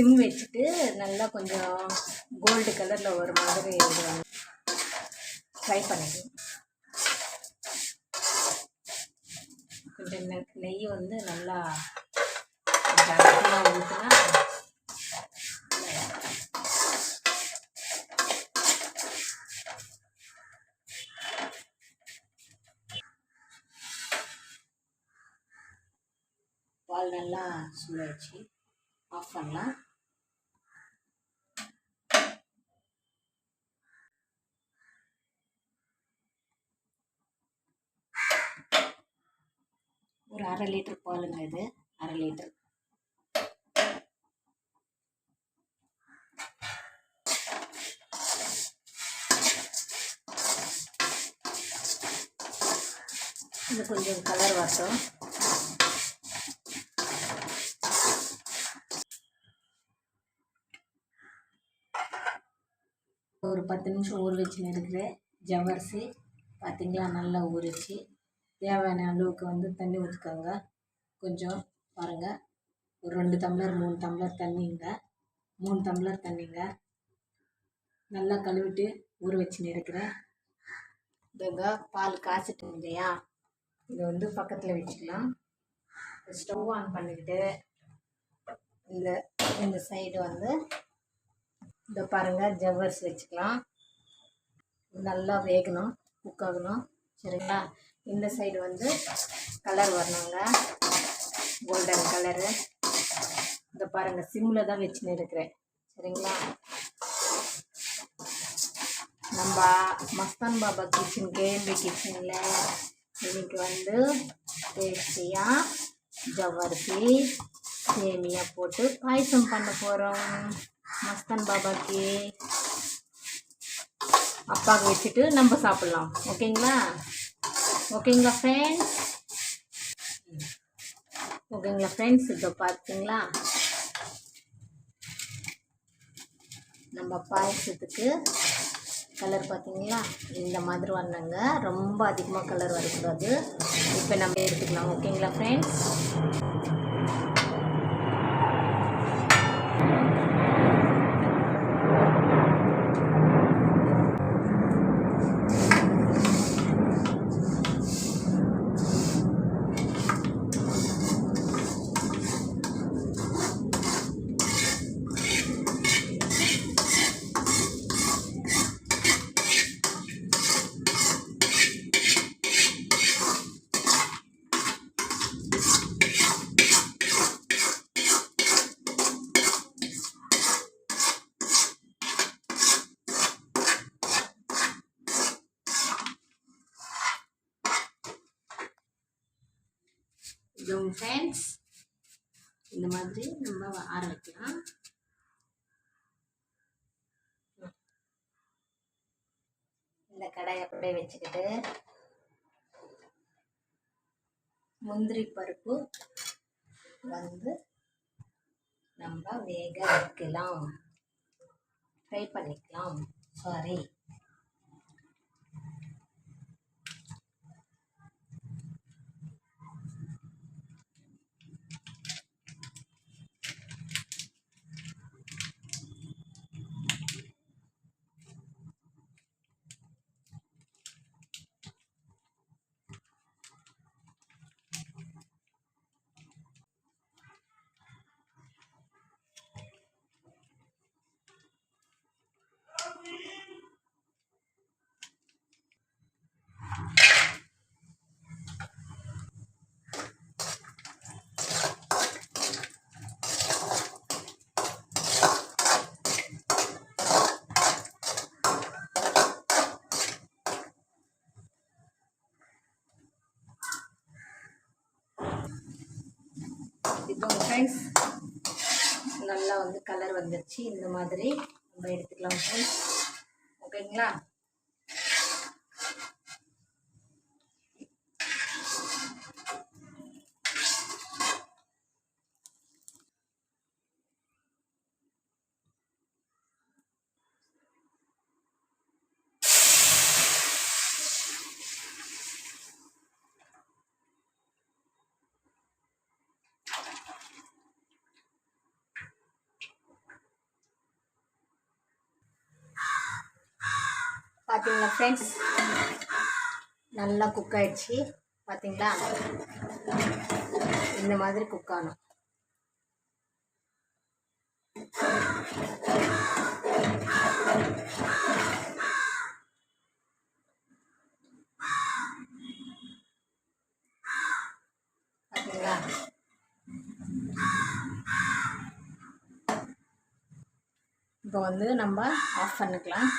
Sim வச்சுட்டு நல்லா கொஞ்சம் கோல்டு கலரில் ஒரு மாதிரி ஃப்ரை பண்ணிக்கணும் கொஞ்சம் நெ- நெய் வந்து நல்லா கொஞ்சம் ஊற்றினா பால் நல்லா சூடாச்சு ஆஃப் பண்ணலாம் ஒரு அரை லிட்டர் பாலுங்க இது. அரை லிட்டர் இது கொஞ்சம் கலர் வரட்டும். ஒரு பத்து நிமிஷம் ஊற வச்சுன்னு இருக்கிற ஜவரிசி பார்த்தீங்களா நல்லா ஊறிச்சு. தேவையான அளவுக்கு வந்து தண்ணி ஊற்றிக்கோங்க கொஞ்சம் பாருங்கள் ஒரு ரெண்டு டம்ளர் மூணு டம்ளர் தண்ணிங்க. மூணு டம்ளர் தண்ணிங்க. நல்லா கழுவிட்டு ஊற வச்சுன்னு இருக்கிறேன் இதோங்க பால் காய்ச்சிட்டு இல்லையா? இதை வந்து பக்கத்தில் வச்சுக்கலாம். ஸ்டவ் ஆன் பண்ணிக்கிட்டு இந்த இந்த சைடு வந்து இந்த பாருங்கள் ஜவ்வர்ஸ் வச்சுக்கலாம். நல்லா வேகணும் குக் ஆகணும். சரிங்களா? இந்த சைடு வந்து கலர் வரணுங்க. கோல்டன் கலரு இந்த பாருங்கள் சிம்மில் தான் வச்சுன்னு இருக்கிறேன். சரிங்களா? நம்ம மஸ்தான் பாபா கிச்சன் கேஎம்பி கிச்சனில் இன்னைக்கு வந்து டேஸ்டியாக ஜவ்வரிசி சேமியா போட்டு பாயசம் பண்ண போகிறோம் மஸ்தான் பாபாக்கு அப்பாவுக்கு வச்சுட்டு நம்ம சாப்பிட்லாம். ஓகேங்களா? ஓகேங்களா ஃப்ரெண்ட்ஸ் ஓகேங்களா ஃப்ரெண்ட்ஸ் இப்போ பார்த்தீங்களா நம்ம பாயசத்துக்கு கலர் பார்த்தீங்களா இந்த மாதிரி வரணுங்க ரொம்ப அதிகமாக கலர் வரக்கூடாது இப்போ நம்ம எடுத்துக்கலாம் ஓகேங்களா ஃப்ரெண்ட்ஸ் இதுவும் ஃப்ரெண்ட்ஸ் இந்த மாதிரி நம்ம ஆற வைக்கலாம். இந்த கடாயை அப்படியே வச்சுக்கிட்டு முந்திரி பருப்பு வந்து நம்ம வேக வைக்கலாம். ஃப்ரை பண்ணிக்கலாம். சாரி இப்போ ஃப்ரெண்ட்ஸ் நல்லா வந்து கலர் வந்துருச்சு. இந்த மாதிரி நம்ம எடுத்துக்கலாம் ஃப்ரெண்ட்ஸ் ஓகேங்களா பார்த்தீங்களா ஃப்ரெண்ட்ஸ் நல்லா குக் ஆயிடுச்சு. பார்த்தீங்களா இந்த மாதிரி குக் ஆகணும். பார்த்தீங்களா இப்போ வந்து நம்ம ஆஃப் பண்ணிக்கலாம்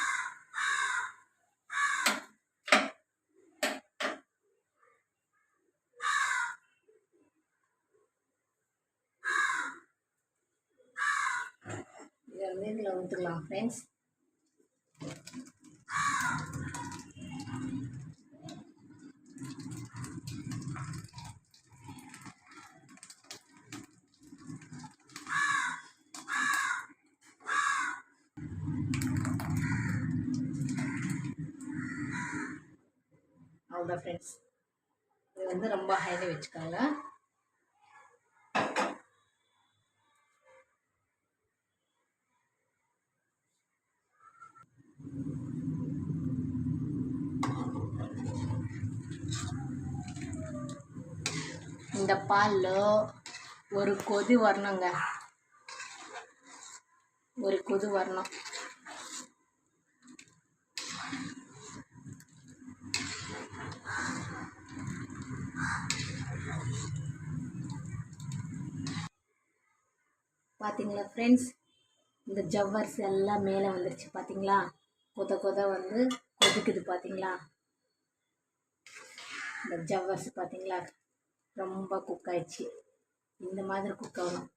இதை வந்து இதில் ஃப்ரெண்ட்ஸ் அவ்வளோதான் ஃப்ரெண்ட்ஸ் இது வந்து ரொம்ப ஹைல வச்சுக்கோங்க இந்த பாலில் ஒரு கொதி வரணுங்க. ஒரு கொதி வரணும். பார்த்தீங்களா ஃப்ரெண்ட்ஸ் இந்த ஜவ்வர்ஸ் எல்லாம் மேலே வந்துருச்சு பார்த்தீங்களா கொத கொத வந்து கொதிக்குது பார்த்தீங்களா இந்த ஜவ்வர்ஸ் பார்த்தீங்களா ரொம்ப குக் ஆயிடுச்சு. இந்த மாதிரி குக் ஆகணும்.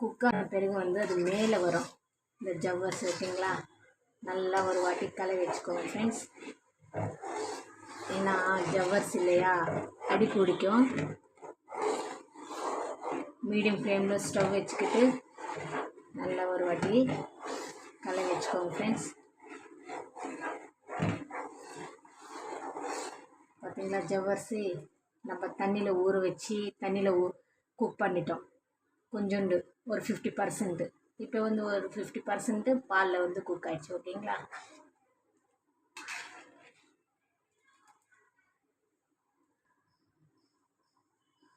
குக் ஆன பிறகு வந்து அது மேலே வரும். இந்த ஜவ்வர்ஸ் ஓகேங்களா நல்லா ஒரு வாட்டி கலை வச்சுக்கோங்க ஃப்ரெண்ட்ஸ் ஏன்னா ஜவ்வர்ஸ் இல்லையா? அடி பிடிக்கும். மீடியம் ஃப்ளேமில் ஸ்டவ் வச்சுக்கிட்டு நல்லா ஒரு வாட்டி கலை வச்சுக்கோங்க ஃப்ரெண்ட்ஸ் பார்த்தீங்களா ஜவ்வரிசி? நம்ம தண்ணியில் ஊற வச்சு தண்ணியில் ஊ குக் பண்ணிட்டோம். கொஞ்சோண்டு ஒரு ஃபிஃப்டி பர்சன்ட்டு இப்போ வந்து ஒரு ஃபிஃப்டி பர்சன்ட்டு பாலில் வந்து குக் ஆயிடுச்சு ஓகேங்களா?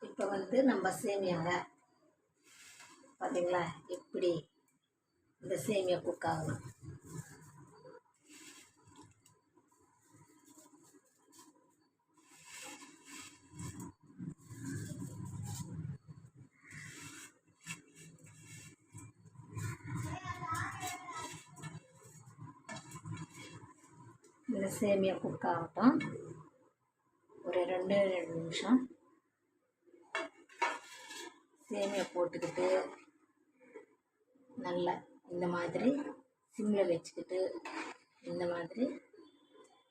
இப்போ வந்து நம்ம சேமியாங்க பார்த்தீங்களா இப்படி இந்த சேமியா குக் ஆகணும்? இந்த சேமியா குக் ஆகட்டும் ஒரு ரெண்டு ரெண்டு நிமிஷம். சேமியா போட்டுக்கிட்டு நல்லா இந்த மாதிரி சிம்மில் வச்சுக்கிட்டு இந்த மாதிரி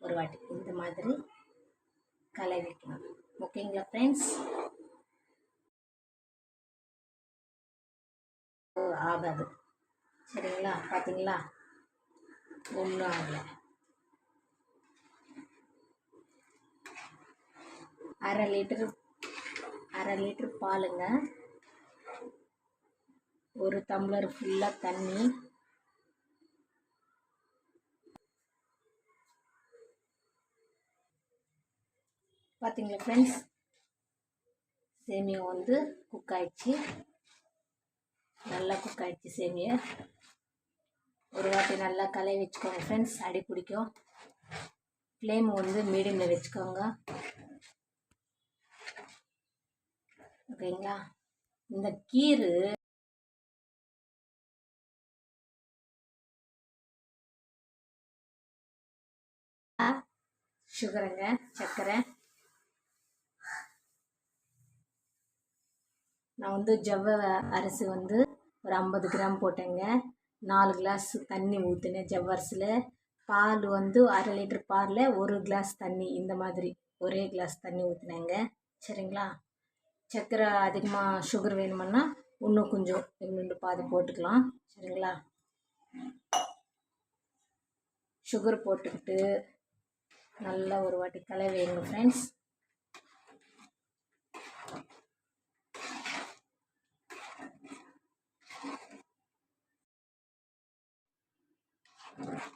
ஒரு வாட்டி இந்த மாதிரி கலை வைக்கணும். ஓகேங்களா ஃப்ரெண்ட்ஸ் ஆகாது. சரிங்களா? பார்த்தீங்களா ஒன்றும் ஆகலை. அரை லிட்டரு அரை லிட்ரு பாலுங்க. ஒரு டம்ளர் ஃபுல்லாக தண்ணி. பார்த்தீங்களா ஃப்ரெண்ட்ஸ் சேமியா வந்து குக் ஆயிடுச்சு. நல்லா குக் ஆயிடுச்சு சேமியா. ஒரு வாட்டி நல்லா கலைய வச்சுக்கோங்க ஃப்ரெண்ட்ஸ் அடி பிடிக்கும். ஃப்ளேம் வந்து மீடியமில் வச்சுக்கோங்க. ஓகேங்களா? இந்த கீரு சுகருங்க சர்க்கரை. நான் வந்து ஜவ்வ அரிசி வந்து ஒரு ஐம்பது கிராம் போட்டேங்க. நாலு கிளாஸ் தண்ணி ஊற்றினேன் ஜவ்வரிசியில் பால் வந்து அரை லிட்டர் பாலில் ஒரு கிளாஸ் தண்ணி இந்த மாதிரி ஒரே கிளாஸ் தண்ணி ஊற்றினேங்க சரிங்களா? சர்க்கரை அதிகமாக சுகர் வேணுமுன்னா இன்னும் கொஞ்சம் இன்னொன்று பாதி போட்டுக்கலாம். சரிங்களா? சுகர் போட்டுக்கிட்டு நல்லா ஒரு வாட்டி கலை வேணுங்க ஃப்ரெண்ட்ஸ்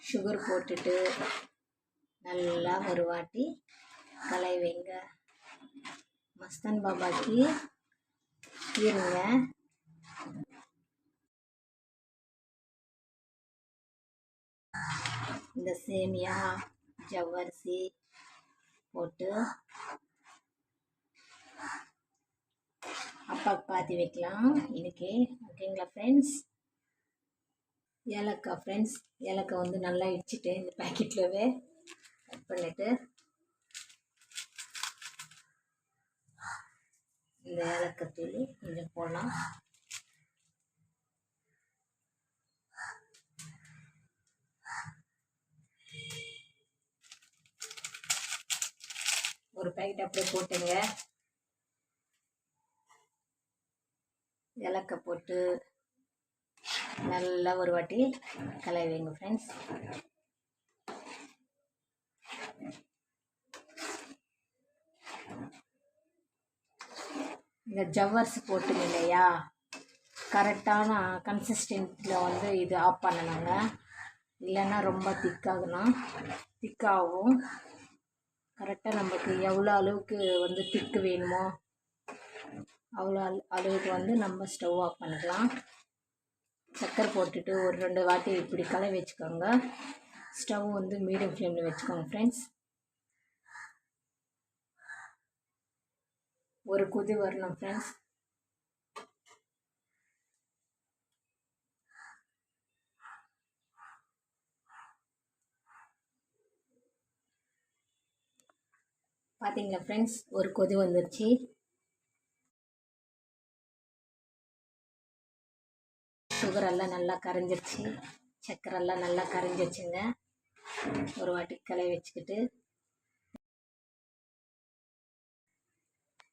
சுகர் போட்டுட்டு நல்லா ஒரு வாட்டி கலை வைங்க. மஸ்தான் பாபாக்கு இருங்க. இந்த சேமியா ஜவ்வரிசி போட்டு அப்பாவுக்கு பாத்தி வைக்கலாம். இன்னைக்கு ஓகேங்களா ஃப்ரெண்ட்ஸ் ஏலக்காய் ஃப்ரெண்ட்ஸ் ஏலக்காய் வந்து நல்லா இடிச்சிட்டு இந்த பேக்கெட்லவே கட் பண்ணிவிட்டு இந்த ஏலக்காய் கொஞ்சம் போடலாம் ஒரு பேக்கெட் அப்படியே போட்டுங்க. இலக்க போட்டு நல்லா ஒரு வாட்டி கலவை ஃப்ரெண்ட்ஸ் இந்த ஜவ்வர்ஸ் போட்டுங்க இல்லையா? கரெக்டான கன்சிஸ்டன்ட்டில் வந்து இது ஆஃப் பண்ணணுங்க. இல்லைன்னா ரொம்ப திக்காகணும் திக்காகும். கரெக்டாக நமக்கு எவ்வளோ அளவுக்கு வந்து திக்கு வேணுமோ அவ்வளோ அளவுக்கு வந்து நம்ம ஸ்டவ் ஆஃப் பண்ணிக்கலாம். சக்கரை போட்டுட்டு ஒரு ரெண்டு வாட்டி இப்படி கலை வச்சுக்கோங்க. ஸ்டவ் வந்து மீடியம் ஃப்ளேமில் வச்சுக்கோங்க ஃப்ரெண்ட்ஸ் ஒரு கொதி வரணும் ஃப்ரெண்ட்ஸ் பார்த்தீங்களா ஃப்ரெண்ட்ஸ் ஒரு கொதி வந்துருச்சு. சுகர் எல்லாம் நல்லா கரைஞ்சிருச்சு. சக்கரெல்லாம் நல்லா கரைஞ்சிருச்சுங்க. ஒரு வாட்டி கலை வச்சுக்கிட்டு.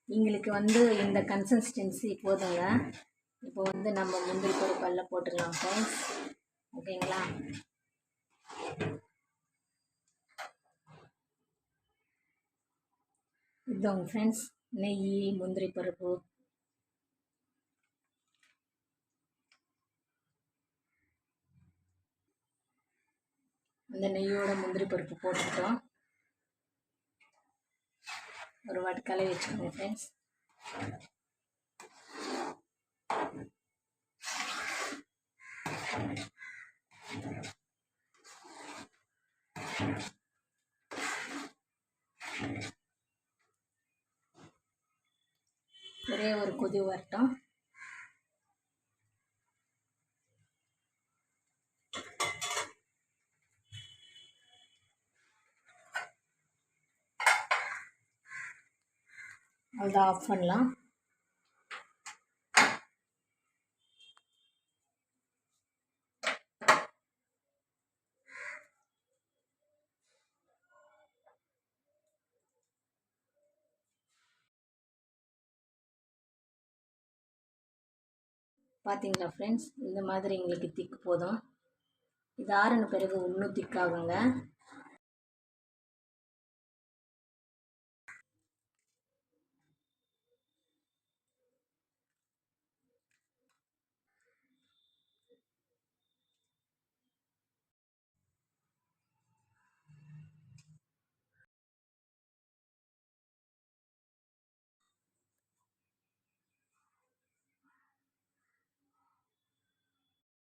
எங்களுக்கு வந்து இந்த கன்சிஸ்டன்சி போதுங்க. இப்போ வந்து நம்ம முந்திரி பருப்பெல்லாம் போட்டுக்கலாம் ஃப்ரெண்ட்ஸ் ஓகேங்களா? இதுதாங்க ஃப்ரெண்ட்ஸ் நெய் முந்திரி பருப்பு. அந்த நெய்யோட முந்திரி பருப்பு போட்டுக்கிட்டோம். ஒரு வாட்டி கலவி வச்சுக்கோங்க ஃப்ரெண்ட்ஸ் ஒரே ஒரு கொதி வரட்டும். அதை ஆஃப் பண்ணலாம். பார்த்தீங்களா ஃப்ரெண்ட்ஸ் இந்த மாதிரி எங்களுக்கு திக்கு போதும். இது ஆறுன பிறகு இன்னும் திக்காகுங்க.